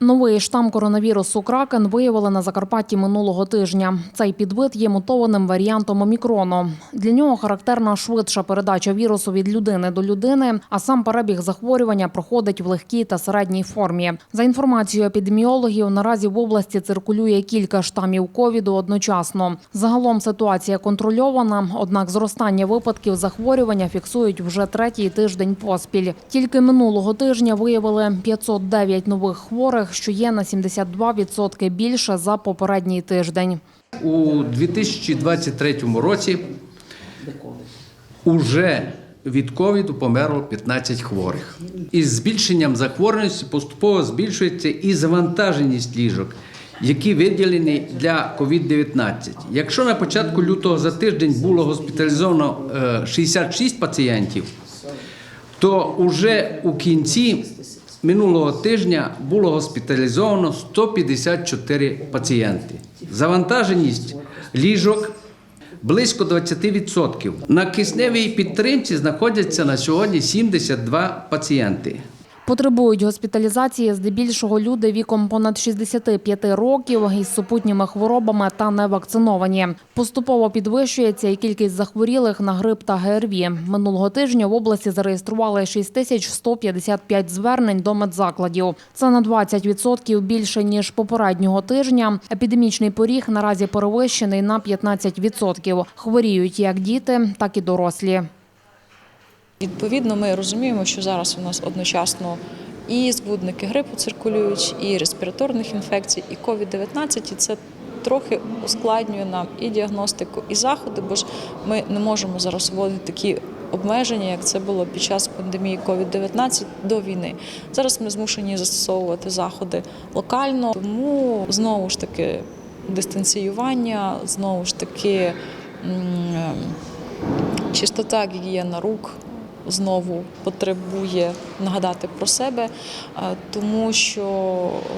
Новий штам коронавірусу Кракен виявили на Закарпатті минулого тижня. Цей підвид є мутованим варіантом омікрону. Для нього характерна швидша передача вірусу від людини до людини, а сам перебіг захворювання проходить в легкій та середній формі. За інформацією епідеміологів, наразі в області циркулює кілька штамів ковіду одночасно. Загалом ситуація контрольована, однак зростання випадків захворювання фіксують вже третій тиждень поспіль. Тільки минулого тижня виявили 509 нових хворих, що є на 72% більше за попередній тиждень. У 2023 році уже від ковіду померло 15 хворих. Із збільшенням захворюваності поступово збільшується і завантаженість ліжок, які виділені для COVID-19. Якщо на початку лютого за тиждень було госпіталізовано е, 66 пацієнтів, то уже у кінці минулого тижня було госпіталізовано 154 пацієнти. Завантаженість ліжок близько 20%. На кисневій підтримці знаходяться на сьогодні 72 пацієнти. Потребують госпіталізації здебільшого люди віком понад 65 років із супутніми хворобами та не вакциновані. Поступово підвищується і кількість захворілих на грип та ГРВІ. Минулого тижня в області зареєстрували 6155 звернень до медзакладів. Це на 20% більше ніж попереднього тижня. Епідемічний поріг наразі перевищений на 15%. Хворіють як діти, так і дорослі. Відповідно, ми розуміємо, що зараз у нас одночасно і збудники грипу циркулюють, і респіраторних інфекцій, і COVID-19, і це трохи ускладнює нам і діагностику, і заходи, бо ж ми не можемо зараз вводити такі обмеження, як це було під час пандемії COVID-19 до війни. Зараз ми змушені застосовувати заходи локально, тому знову ж таки дистанціювання, знову ж таки. Чистота гігієна рук знову потребує нагадати про себе, е, тому що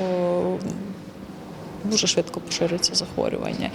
е, дуже швидко поширюється захворювання.